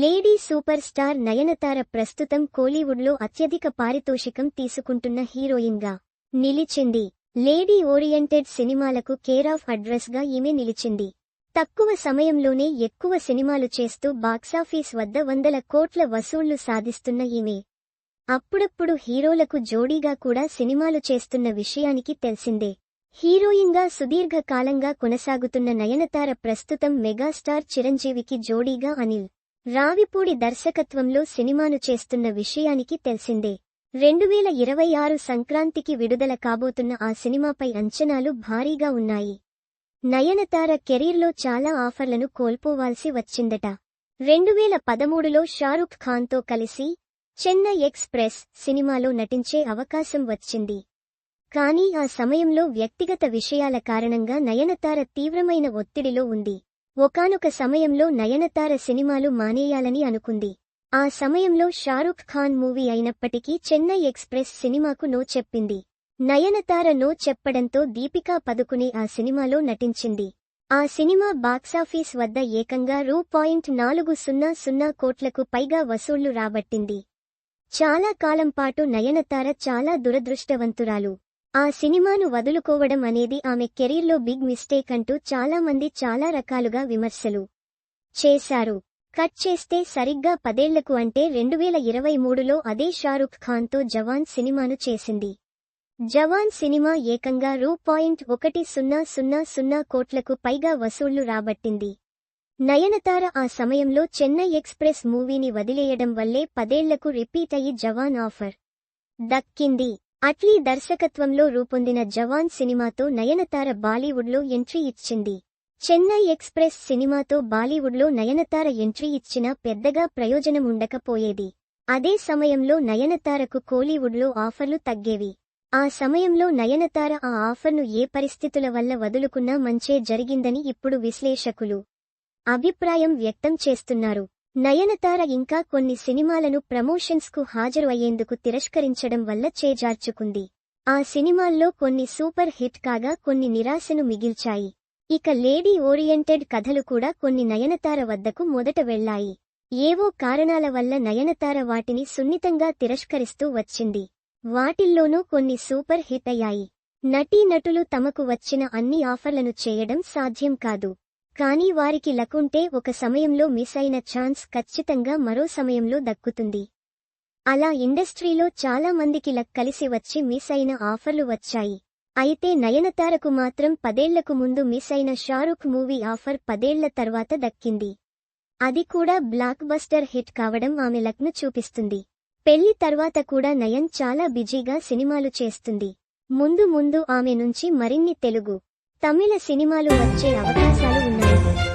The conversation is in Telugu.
లేడీ సూపర్ స్టార్ నయనతార ప్రస్తుతం కోలీవుడ్లో అత్యధిక పారితోషికం తీసుకుంటున్న హీరోయిన్గా నిలిచింది. లేడీ ఓరియంటెడ్ సినిమాలకు కేర్ ఆఫ్ అడ్రస్గా ఈమె నిలిచింది. తక్కువ సమయంలోనే ఎక్కువ సినిమాలు చేస్తూ బాక్సాఫీస్ వద్ద వందల కోట్ల వసూళ్ళు సాధిస్తున్న ఈమె. అప్పుడప్పుడు హీరోలకు జోడీగా కూడా సినిమాలు చేస్తున్న విషయానికి తెలిసిందే. హీరోయిన్గా సుదీర్ఘ కాలంగా కొనసాగుతున్న నయనతార ప్రస్తుతం మెగాస్టార్ చిరంజీవికి జోడీగా అనిల్ రావిపూడి దర్శకత్వంలో సినిమాను చేస్తున్న విషయానికి తెలిసిందే. రెండువేల ఇరవై ఆరు సంక్రాంతికి విడుదల కాబోతున్న ఆ సినిమాపై అంచనాలు భారీగా ఉన్నాయి. నయనతార కెరీర్లో చాలా ఆఫర్లను కోల్పోవాల్సి వచ్చిందట. రెండువేల పదమూడులో షారుఖ్ ఖాన్తో కలిసి చెన్నై ఎక్స్ప్రెస్ సినిమాలో నటించే అవకాశం వచ్చింది. కానీ ఆ సమయంలో వ్యక్తిగత విషయాల కారణంగా నయనతార తీవ్రమైన ఒత్తిడిలో ఉంది. ఒకానొక సమయంలో నయనతార సినిమాలు మానేయాలని అనుకుంది. ఆ సమయంలో షారుఖ్ ఖాన్ మూవీ అయినప్పటికీ చెన్నై ఎక్స్ప్రెస్ సినిమాకు నో చెప్పింది. నయనతార నో చెప్పడంతో దీపికా పదుకునే ఆ సినిమాలో నటించింది. ఆ సినిమా బాక్సాఫీస్ వద్ద ఏకంగా రూ పాయింట్ నాలుగు సున్నా సున్నా కోట్లకు పైగా వసూళ్ళు రాబట్టింది. చాలా కాలం పాటు నయనతార చాలా దురదృష్టవంతురాలు. ఆ సినిమాను వదులుకోవడం అనేది ఆమె కెరీర్లో బిగ్ మిస్టేక్ అంటూ చాలా మంది చాలా రకాలుగా విమర్శలు చేశారు. కట్ చేస్తే సరిగ్గా పదేళ్ళకు అంటే రెండువేల ఇరవై మూడులో అదే షారుఖ్ ఖాన్తో జవాన్ సినిమాను చేసింది. జవాన్ సినిమా ఏకంగా రూ. పాయింట్ ఒకటి సున్నా సున్నా సున్నా కోట్లకు పైగా వసూళ్ళు రాబట్టింది. నయనతార ఆ సమయంలో చెన్నై ఎక్స్ప్రెస్ మూవీని వదిలేయడం వల్లే పదేళ్ళకు రిపీట్ అయి జవాన్ ఆఫర్ దక్కింది. అట్లీ దర్శకత్వంలో రూపొందిన జవాన్ సినిమాతో నయనతార బాలీవుడ్లో ఎంట్రీ ఇచ్చింది. చెన్నై ఎక్స్ప్రెస్ సినిమాతో బాలీవుడ్లో నయనతార ఎంట్రీ ఇచ్చినా పెద్దగా ప్రయోజనం ఉండకపోయేది. అదే సమయంలో నయనతారకు కోలీవుడ్లో ఆఫర్లు తగ్గేవి. ఆ సమయంలో నయనతార ఆ ఆఫర్ను ఏ పరిస్థితుల వల్ల వదులుకున్నా మంచే జరిగిందని ఇప్పుడు విశ్లేషకులు అభిప్రాయం వ్యక్తం చేస్తున్నారు. నయనతార ఇంకా కొన్ని సినిమాలను ప్రమోషన్స్కు హాజరు అయ్యేందుకు తిరస్కరించడం వల్ల చేజార్చుకుంది. ఆ సినిమాల్లో కొన్ని సూపర్ హిట్ కాగా కొన్ని నిరాశను మిగిల్చాయి. ఇక లేడీ ఓరియంటెడ్ కథలు కూడా కొన్ని నయనతార వద్దకు మొదట వెళ్ళాయి ఏవో కారణాల వల్ల నయనతార వాటిని సున్నితంగా తిరస్కరిస్తూ వచ్చింది. వాటిల్లోనూ కొన్ని సూపర్ హిట్ అయ్యాయి. నటీనటులు తమకు వచ్చిన అన్ని ఆఫర్లను చేయడం సాధ్యం కాదు. కానీ వారికి లకుంటే ఒక సమయంలో మిస్ అయిన ఛాన్స్ ఖచ్చితంగా మరో సమయంలో దక్కుతుంది. అలా ఇండస్ట్రీలో చాలా మందికి లక్ కలిసి వచ్చి మిస్ అయిన ఆఫర్లు వచ్చాయి. అయితే నయనతారకు మాత్రం పదేళ్ళకు ముందు మిస్ అయిన షారుఖ్ మూవీ ఆఫర్ పదేళ్ళ తర్వాత దక్కింది. అది కూడా బ్లాక్ బస్టర్ హిట్ కావడం ఆమె లక్ను చూపిస్తుంది. పెళ్ళి తర్వాత కూడా నయన్ చాలా బిజీగా సినిమాలు చేస్తుంది. ముందు ముందు ఆమె నుంచి మరిన్ని తెలుగు తమిళ సినిమాలు వచ్చే అవకాశాలు ఉన్నాయి.